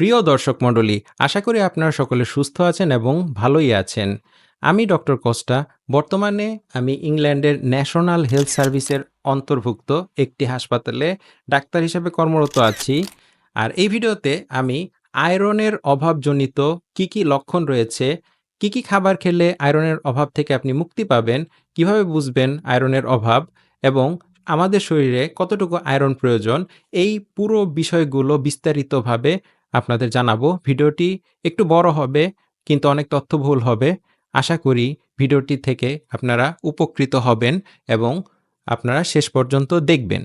প্রিয় দর্শক মণ্ডলী, আশা করি আপনারা সকলে সুস্থ আছেন এবং ভালোই আছেন। আমি ডক্টর কোস্টা। বর্তমানে আমি ইংল্যান্ডের ন্যাশনাল হেলথ সার্ভিসের অন্তর্ভুক্ত একটি হাসপাতালে ডাক্তার হিসেবে কর্মরত আছি। আর এই ভিডিওতে আমি আয়রনের অভাবজনিত কি কি লক্ষণ রয়েছে, কি কি খাবার খেলে আয়রনের অভাব থেকে আপনি মুক্তি পাবেন, কীভাবে বুঝবেন আয়রনের অভাব এবং আমাদের শরীরে কতটুকু আয়রন প্রয়োজন, এই পুরো বিষয়গুলো বিস্তারিতভাবে আপনাদের জানাব। ভিডিওটি একটু বড় হবে, কিন্তু অনেক তথ্য ভুল হবে। আশা করি ভিডিওটি থেকে আপনারা উপকৃত হবেন এবং আপনারা শেষ পর্যন্ত দেখবেন।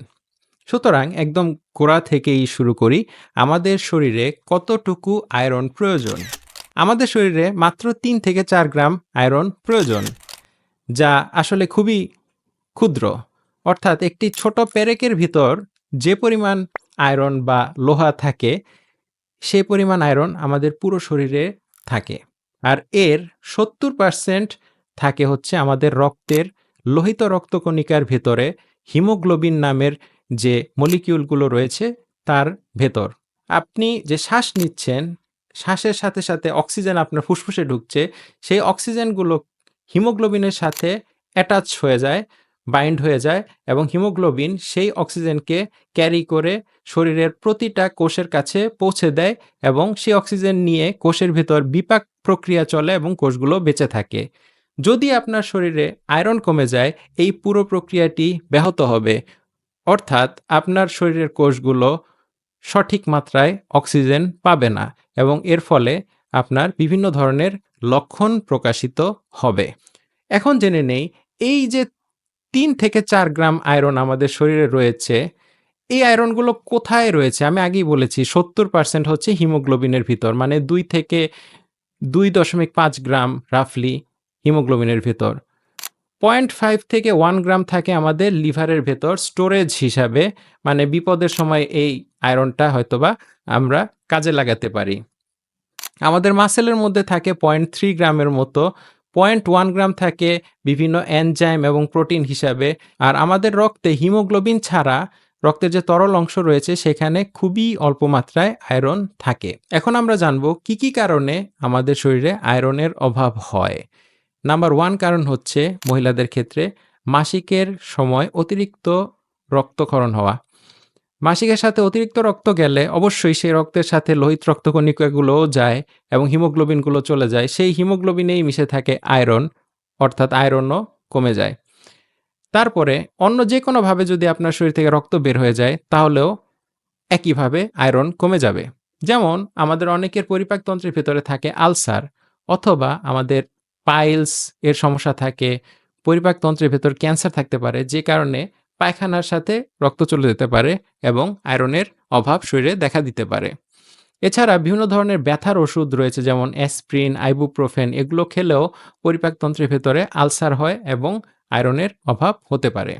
সুতরাং একদম গোড়া থেকেই শুরু করি। আমাদের শরীরে কতটুকু আয়রন প্রয়োজন? আমাদের শরীরে মাত্র তিন থেকে চার গ্রাম আয়রন প্রয়োজন, যা আসলে খুবই ক্ষুদ্র। অর্থাৎ একটি ছোট পেরেকের ভিতর যে পরিমাণ আয়রন বা লোহা থাকে সেই পরিমাণ আয়রন আমাদের পুরো শরীরে থাকে। আর এর সত্তর পার্সেন্ট থাকে হচ্ছে আমাদের রক্তের লোহিত রক্তকণিকার ভেতরে হিমোগ্লোবিন নামের যে মলিকিউলগুলো রয়েছে তার ভেতর। আপনি যে শ্বাস নিচ্ছেন, শ্বাসের সাথে সাথে অক্সিজেন আপনার ফুসফুসে ঢুকছে, সেই অক্সিজেনগুলো হিমোগ্লোবিনের সাথে অ্যাটাচ হয়ে যায় বাইন্ড হয়ে যায় এবং হিমোগ্লোবিন সেই অক্সিজেনকে ক্যারি করে শরীরের প্রতিটা কোষের কাছে পৌঁছে দেয় এবং সেই অক্সিজেন নিয়ে কোষের ভেতর বিপাক প্রক্রিয়া চলে এবং কোষগুলো বেঁচে থাকে। যদি আপনার শরীরে আয়রন কমে যায়, এই পুরো প্রক্রিয়াটি ব্যাহত হবে। অর্থাৎ আপনার শরীরের কোষগুলো সঠিক মাত্রায় অক্সিজেন পাবে না এবং এর ফলে আপনার বিভিন্ন ধরনের লক্ষণ প্রকাশিত হবে। এখন জেনে নেই, এই যে তিন থেকে চার গ্রাম আয়রন আমাদের শরীরে রয়েছে। এই আয়রনগুলো কোথায় রয়েছে? আমি আগেই বলেছি, সত্তর পার্সেন্ট হচ্ছে হিমোগ্লোবিনের ভিতর মানে দুই থেকে দুই দশমিক পাঁচ গ্রাম রাফলি হিমোগ্লোবিনের ভেতর। পয়েন্ট ফাইভ থেকে ওয়ান গ্রাম থাকে আমাদের লিভারের ভেতর, স্টোরেজ হিসাবে মানে বিপদের সময় এই আয়রনটা হয়তোবা আমরা কাজে লাগাতে পারি। আমাদের মাসেলের মধ্যে থাকে পয়েন্ট থ্রি গ্রামের মতো পয়েন্ট ওয়ান গ্রাম থাকে বিভিন্ন এনজাইম এবং প্রোটিন হিসাবে। আর আমাদের রক্তে হিমোগ্লোবিন ছাড়া রক্তের যে তরল অংশ রয়েছে, সেখানে খুবই অল্প মাত্রায় আয়রন থাকে। এখন আমরা জানব কি কি কারণে আমাদের শরীরে আয়রনের অভাব হয়। নাম্বার ওয়ান কারণ হচ্ছে মহিলাদের ক্ষেত্রে মাসিকের সময় অতিরিক্ত রক্তক্ষরণ হওয়া। মাসিকের সাথে অতিরিক্ত রক্ত গেলে অবশ্যই সেই রক্তের সাথে লোহিত রক্তকণিকাগুলোও যায় এবং হিমোগ্লোবিনগুলো চলে যায়। সেই হিমোগ্লোবিনেই মিশে থাকে আয়রন, অর্থাৎ আয়রনও কমে যায়। তারপরে অন্য যে কোনোভাবে যদি আপনার শরীর থেকে রক্ত বের হয়ে যায়, তাহলেও একইভাবে আয়রন কমে যাবে। যেমন আমাদের অনেকের পরিপাকতন্ত্রের ভেতরে থাকে আলসার অথবা আমাদের পাইলস এর সমস্যা থাকে পরিপাকতন্ত্রের ভেতর ক্যান্সার থাকতে পারে, যে কারণে পায়খানার সাথে রক্ত চলে যেতে পারে এবং আয়রনের অভাব শরীরে দেখা দিতে পারে। এছাড়া বিভিন্ন ধরনের ব্যথার ওষুধ রয়েছে যেমন অ্যাসপ্রিন আইবুপ্রোফেন এগুলো খেলেও পরিপাকতন্ত্রের ভেতরে আলসার হয় এবং আয়রনের অভাব হতে পারে।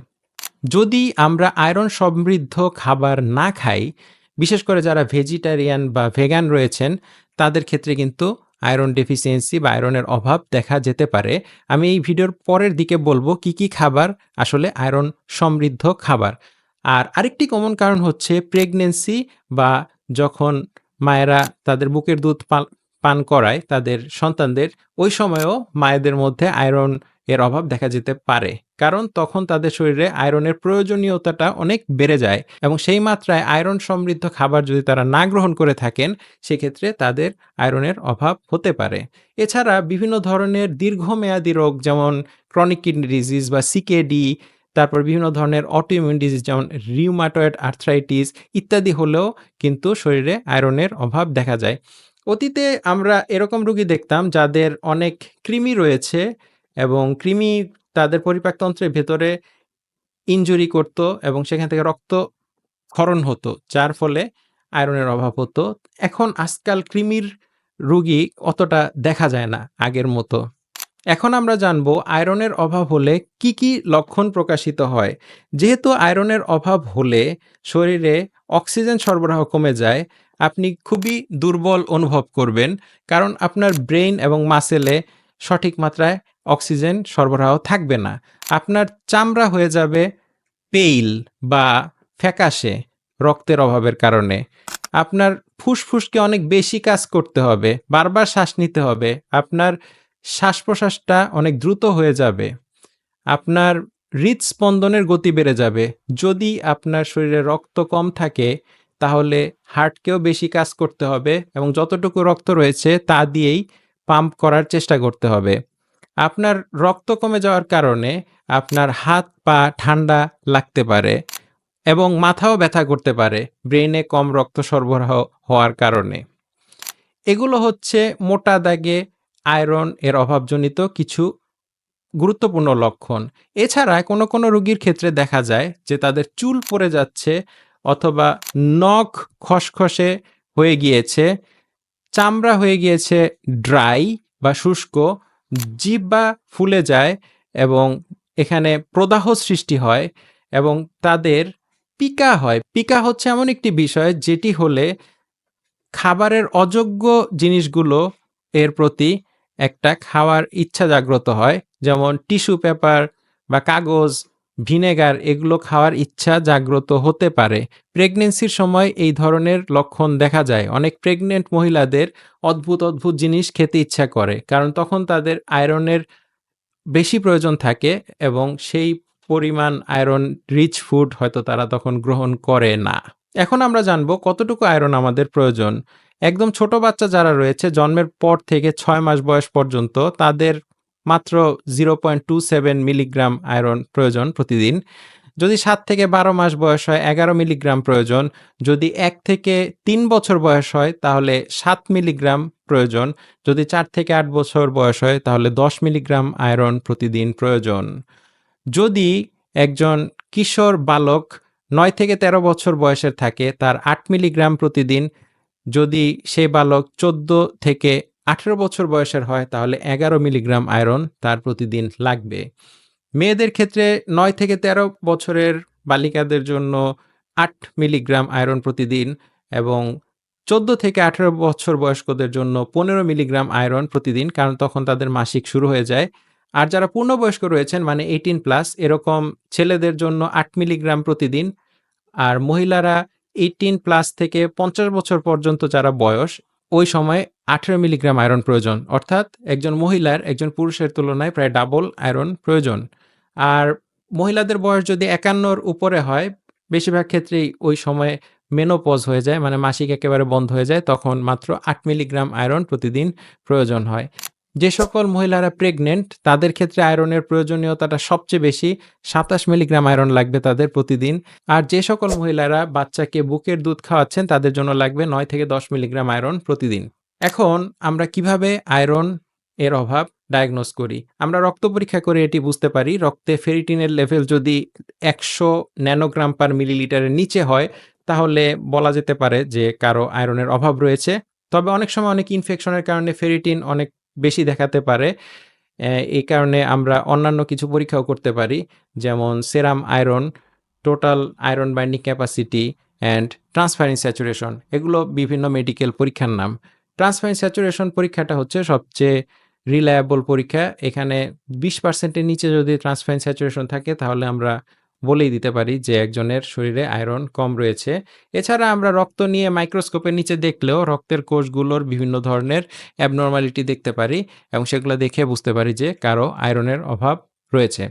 যদি আমরা আয়রন সমৃদ্ধ খাবার না খাই, বিশেষ করে যারা ভেজিটেরিয়ান বা ভেগান রয়েছেন, তাদের ক্ষেত্রে কিন্তু আয়রন ডেফিসিয়েন্সি বা আয়রনের অভাব দেখা যেতে পারে। আমি এই ভিডিওর পরের দিকে বলব কি কি খাবার আসলে আয়রন সমৃদ্ধ খাবার। আর আরেকটি কমন কারণ হচ্ছে প্রেগনেন্সি বা যখন মায়েরা তাদের বুকের দুধ পান করায় তাদের সন্তানদের, ওই সময়েও মায়েদের মধ্যে আয়রন এর অভাব দেখা যেতে পারে, কারণ তখন তাদের শরীরে আয়রনের প্রয়োজনীয়তাটা অনেক বেড়ে যায় এবং সেই মাত্রায় আয়রন সমৃদ্ধ খাবার যদি তারা না গ্রহণ করে থাকেন, সেক্ষেত্রে তাদের আয়রনের অভাব হতে পারে। এছাড়া বিভিন্ন ধরনের দীর্ঘমেয়াদী রোগ যেমন ক্রনিক কিডনি ডিজিজ বা সিকেডি তারপর বিভিন্ন ধরনের অটোইমিউন ডিজিজ যেমন রিউমাটয়েড আর্থ্রাইটিস ইত্যাদি হলেও কিন্তু শরীরে আয়রনের অভাব দেখা যায়। অতীতে আমরা এরকম রোগী দেখতাম যাদের অনেক কৃমি রয়েছে এবং কৃমি তাদের পরিপাকতন্ত্রের ভেতরে ইনজুরি করত এবং সেখান থেকে রক্ত ক্ষরণ হতো, যার ফলে আয়রনের অভাব হতো। এখন আজকাল কৃমির রুগী অতটা দেখা যায় না আগের মতো। এখন আমরা জানব আয়রনের অভাব হলে কি কি লক্ষণ প্রকাশিত হয়। যেহেতু আয়রনের অভাব হলে শরীরে অক্সিজেন সরবরাহ কমে যায়, আপনি খুবই দুর্বল অনুভব করবেন, কারণ আপনার ব্রেইন এবং মাসেলে সঠিক মাত্রায় অক্সিজেন সরবরাহ থাকবে না। আপনার চামড়া হয়ে যাবে পেইল বা ফ্যাকাশে রক্তের অভাবের কারণে। আপনার ফুসফুসকে অনেক বেশি কাজ করতে হবে, বারবার শ্বাস নিতে হবে, আপনার শ্বাস প্রশ্বাসটা অনেক দ্রুত হয়ে যাবে, আপনার হৃদস্পন্দনের গতি বেড়ে যাবে। যদি আপনার শরীরে রক্ত কম থাকে, তাহলে হার্টকেও বেশি কাজ করতে হবে এবং যতটুকু রক্ত রয়েছে তা দিয়েই পাম্প করার চেষ্টা করতে হবে। আপনার রক্ত কমে যাওয়ার কারণে আপনার হাত, পা ঠান্ডা লাগতে পারে এবং মাথাও ব্যথা করতে পারে ব্রেনে কম রক্ত সরবরাহ হওয়ার কারণে। এগুলো হচ্ছে মোটা দাগে আয়রন এর অভাবজনিত কিছু গুরুত্বপূর্ণ লক্ষণ। এছাড়া কোনো কোনো রোগীর ক্ষেত্রে দেখা যায় যে তাদের চুল পড়ে যাচ্ছে অথবা নখ খসখসে হয়ে গিয়েছে, চামড়া হয়ে গিয়েছে ড্রাই বা শুষ্ক জিহ্বা ফুলে যায় এবং এখানে প্রদাহ সৃষ্টি হয় এবং তাদের পিকা হয়। পিকা হচ্ছে এমন একটি বিষয় যেটি হলে খাবারের অযোগ্য জিনিসগুলো এর প্রতি একটা খাওয়ার ইচ্ছা জাগ্রত হয়। যেমন টিস্যু পেপার বা কাগজ ভিনেগার এগুলো খাওয়ার ইচ্ছা জাগ্রত হতে পারে। প্রেগনেন্সির সময় এই ধরনের লক্ষণ দেখা যায়। অনেক প্রেগনেন্ট মহিলাদের অদ্ভুত অদ্ভুত জিনিস খেতে ইচ্ছা করে, কারণ তখন তাদের আয়রনের বেশি প্রয়োজন থাকে এবং সেই পরিমাণ আয়রন রিচ ফুড হয়তো তারা তখন গ্রহণ করে না। এখন আমরা জানব কতটুকু আয়রন আমাদের প্রয়োজন। একদম ছোট বাচ্চা যারা রয়েছে, জন্মের পর থেকে ছয় মাস বয়স পর্যন্ত তাদের মাত্র zero point two seven milligram iron প্রয়োজন প্রতিদিন। যদি সাত থেকে বারো মাস বয়স হয়, এগারো মিলিগ্রাম প্রয়োজন। যদি এক থেকে তিন বছর বয়স হয়, তাহলে সাত মিলিগ্রাম প্রয়োজন। যদি চার থেকে আট বছর বয়স হয়, তাহলে দশ মিলিগ্রাম আয়রন প্রতিদিন প্রয়োজন। যদি একজন কিশোর বালক নয় থেকে তেরো বছর বয়সের থাকে, তার আট মিলিগ্রাম প্রতিদিন। যদি সেই বালক চোদ্দ থেকে আঠেরো বছর বয়সের হয়, তাহলে এগারো মিলিগ্রাম আয়রন তার প্রতিদিন লাগবে। মেয়েদের ক্ষেত্রে নয় থেকে তেরো বছরের বালিকাদের জন্য আট মিলিগ্রাম আয়রন প্রতিদিন এবং চোদ্দ থেকে আঠেরো বছর বয়স্কদের জন্য পনেরো মিলিগ্রাম আয়রন প্রতিদিন, কারণ তখন তাদের মাসিক শুরু হয়ে যায়। আর যারা পূর্ণবয়স্ক রয়েছেন মানে এইটিন প্লাস এরকম ছেলেদের জন্য আট মিলিগ্রাম প্রতিদিন। আর মহিলারা এইটিন প্লাস থেকে পঞ্চাশ বছর পর্যন্ত যারা বয়স ওই সময় আঠেরো মিলিগ্রাম আয়রন প্রয়োজন। অর্থাৎ একজন মহিলার একজন পুরুষের তুলনায় প্রায় ডাবল আয়রন প্রয়োজন। আর মহিলাদের বয়স যদি একান্নর উপরে হয়, বেশিরভাগ ক্ষেত্রেই ওই সময়ে মেনোপজ হয়ে যায় মানে মাসিক একেবারে বন্ধ হয়ে যায়, তখন মাত্র আট মিলিগ্রাম আয়রন প্রতিদিন প্রয়োজন হয়। যে সকল মহিলারা প্রেগনেন্ট তাদের ক্ষেত্রে আয়রনের প্রয়োজনীয়তাটা সবচেয়ে বেশি। সাতাশ মিলিগ্রাম আয়রন লাগবে তাদের প্রতিদিন। আর যে সকল মহিলারা বাচ্চাকে বুকের দুধ খাওয়াচ্ছেন, তাদের জন্য লাগবে নয় থেকে দশ মিলিগ্রাম আয়রন প্রতিদিন। এখন আমরা কীভাবে আয়রন এর অভাব ডায়াগনোস করি? আমরা রক্ত পরীক্ষা করে এটি বুঝতে পারি। রক্তে ফেরিটিনের লেভেল যদি একশো ন্যানোগ্রাম পার মিলিলিটারের নিচে হয়, তাহলে বলা যেতে পারে যে কারও আয়রনের অভাব রয়েছে। তবে অনেক সময় অনেক ইনফেকশনের কারণে ফেরিটিন অনেক বেশি দেখাতে পারে। এই কারণে আমরা অন্যান্য কিছু পরীক্ষাও করতে পারি। যেমন serum iron, total iron binding capacity and transferrin saturation. এগুলো বিভিন্ন মেডিকেল পরীক্ষার নাম। ট্রান্সফারিং স্যাচুরেশন পরীক্ষাটা হচ্ছে সবচেয়ে রিলায়েবল পরীক্ষা। এখানে বিশ পার্সেন্টের নিচে যদি ট্রান্সফারিং স্যাচুরেশন থাকে তাহলে আমরা বলেই দিতে পারি যে একজনের শরীরে আয়রন কম রয়েছে। এছাড়া আমরা রক্ত নিয়ে মাইক্রোস্কোপের নিচে দেখলেও রক্তের কোষগুলোর বিভিন্ন ধরনের অ্যাবনর্মালিটি দেখতে পারি এবং সেগুলো দেখে বুঝতে পারি যে কারও আয়রনের অভাব রয়েছে।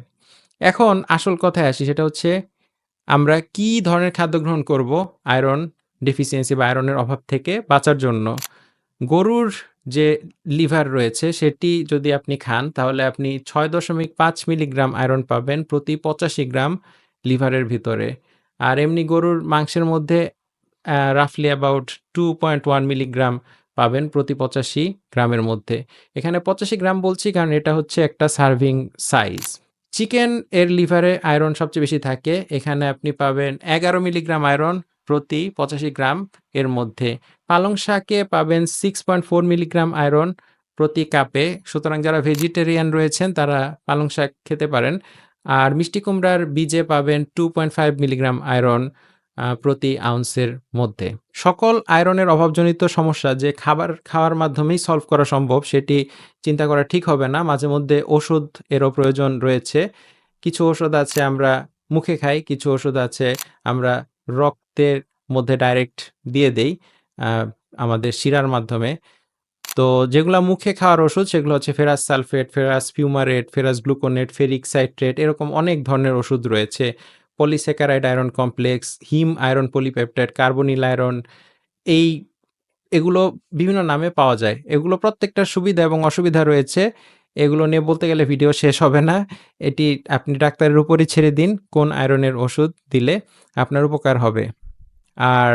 এখন আসল কথায় আসি, সেটা হচ্ছে আমরা কি ধরনের খাদ্য গ্রহণ করব আয়রন ডেফিসিয়েন্সি বা আয়রনের অভাব থেকে বাঁচার জন্য? গরুর যে লিভার রয়েছে সেটি যদি আপনি খান, তাহলে আপনি ছয় দশমিক পাঁচ মিলিগ্রাম আয়রন পাবেন প্রতি পঁচাশি গ্রাম লিভারের ভিতরে। আর এমনি গরুর মাংসের মধ্যে রাফলি about two point one milligram পাবেন প্রতি পঁচাশি গ্রামের মধ্যে। এখানে পঁচাশি গ্রাম বলছি কারণ এটা হচ্ছে একটা সার্ভিং সাইজ চিকেন এর লিভারে আয়রন সবচেয়ে বেশি থাকে। এখানে আপনি পাবেন এগারো মিলিগ্রাম আয়রন প্রতি পঁচাশি গ্রাম এর মধ্যে। পালং শাকে পাবেন six point four milligram iron প্রতি কাপে সুতরাং যারা ভেজিটেরিয়ান রয়েছেন, তারা পালং শাক খেতে পারেন। আর মিষ্টি কুমড়ার বীজে পাবেন two point five milligram iron প্রতি আউন্সের মধ্যে। সকল আয়রনের অভাবজনিত সমস্যা যে খাবার, খাওয়ার মাধ্যমেই সলভ করা সম্ভব, সেটি চিন্তা করা ঠিক হবে না। মাঝে মধ্যে ওষুধ এরও প্রয়োজন রয়েছে। কিছু ওষুধ আছে আমরা মুখে খাই, কিছু ওষুধ আছে আমরা রক্তের মধ্যে ডাইরেক্ট দিয়ে দেই আমাদের শিরার মাধ্যমে। তো যেগুলো মুখে খাওয়ার ওষুধ সেগুলো হচ্ছে ferrous sulphate, ferrous fumarate, ferrous gluconate, ferric citrate এরকম অনেক ধরনের ওষুধ রয়েছে। Polysaccharide iron complex, haem iron polypeptide, carbonyl iron এই এগুলো বিভিন্ন নামে পাওয়া যায়। এগুলো প্রত্যেকটা সুবিধা এবং অসুবিধা রয়েছে। এগুলো নিয়ে বলতে গেলে ভিডিও শেষ হবে না। এটি আপনি ডাক্তারের উপরই ছেড়ে দিন কোন আয়রনের ওষুধ দিলে আপনার উপকার হবে। আর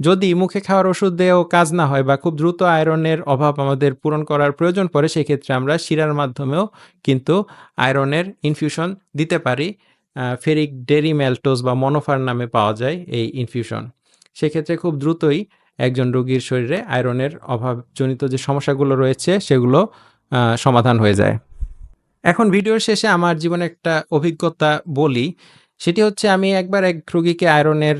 যদি মুখে খাওয়ার ওষুধ দিয়েও কাজ না হয় বা খুব দ্রুত আয়রনের অভাব আমাদের পূরণ করার প্রয়োজন পড়ে, সেক্ষেত্রে আমরা শিরার মাধ্যমেও কিন্তু আয়রনের ইনফিউশন দিতে পারি। ফেরিক ফেরিক ডেরিম্যালটোজ বা মনোফার নামে পাওয়া যায় এই ইনফিউশন। সেক্ষেত্রে খুব দ্রুতই একজন রোগীর শরীরে আয়রনের অভাবজনিত যে সমস্যাগুলো রয়েছে, সেগুলো সমাধান হয়ে যায়। এখন ভিডিওর শেষে আমার জীবনে একটা অভিজ্ঞতা বলি। সেটি হচ্ছে আমি একবার এক রোগীকে আয়রনের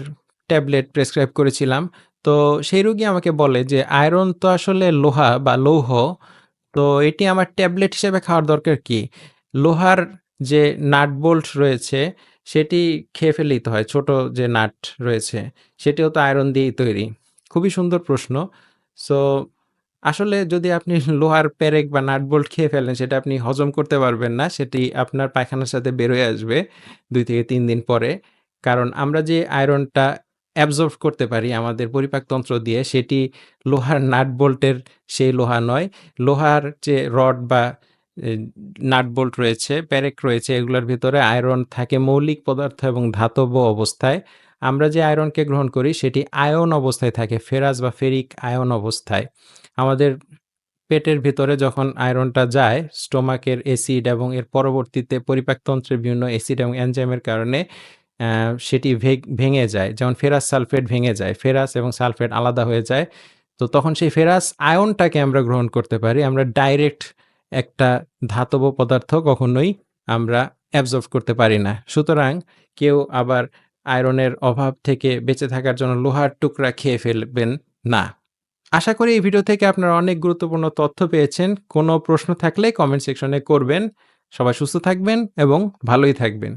ট্যাবলেট প্রেসক্রাইব করেছিলাম। তো সেই রোগী আমাকে বলে যে, "আয়রন তো আসলে লোহা বা লৌহ। তো এটি আমার ট্যাবলেট হিসেবে খাওয়ার দরকার কি? লোহার যে নাট বোল্ট রয়েছে সেটি খেয়ে ফেললেই তো হয়। ছোট যে নাট রয়েছে সেটিও তো আয়রন দিয়েই তৈরি।" খুবই সুন্দর প্রশ্ন। সো আসলে যদি আপনি লোহার পেরেক বা নাট বোল্ট খেয়ে ফেলেন সেটা আপনি হজম করতে পারবেন না। সেটি আপনার পায়খানার সাথে বের হয়ে আসবে দুই থেকে তিন দিন পরে। কারণ আমরা যে আয়রনটা অ্যাবজর্ব করতে পারি আমাদের পরিপাকতন্ত্র দিয়ে সেটি লোহার নাট বোল্টের সেই লোহা নয়। লোহার যে রড বা নাট বোল্ট রয়েছে, প্যারেক রয়েছে এগুলোর ভিতরে আয়রন থাকে মৌলিক পদার্থ এবং ধাতব অবস্থায়। আমরা যে আয়রনকে গ্রহণ করি সেটি আয়ন অবস্থায় থাকে। ফেরাস বা ফেরিক আয়ন অবস্থায়। আমাদের পেটের ভিতরে যখন আয়রনটা যায় স্টোমাকের অ্যাসিড এবং এর পরবর্তীতে পরিপাকতন্ত্রের বিভিন্ন অ্যাসিড এবং এনজাইমের কারণে সেটি ভেঙে যায়। যেমন ফেরাস সালফেট ভেঙে যায়। ফেরাস এবং সালফেট আলাদা হয়ে যায়। তো তখন সেই ফেরাস আয়নটাকে আমরা গ্রহণ করতে পারি। আমরা ডাইরেক্ট একটা ধাতব পদার্থ কখনোই আমরা অ্যাবজর্ব করতে পারি না। সুতরাং কেউ আবার আয়রনের অভাব থেকে বেঁচে থাকার জন্য লোহার টুকরা খেয়ে ফেলবেন না। আশা করি এই ভিডিও থেকে আপনারা অনেক গুরুত্বপূর্ণ তথ্য পেয়েছেন। কোনো প্রশ্ন থাকলে কমেন্ট সেকশনে করবেন। সবাই সুস্থ থাকবেন এবং ভালোই থাকবেন।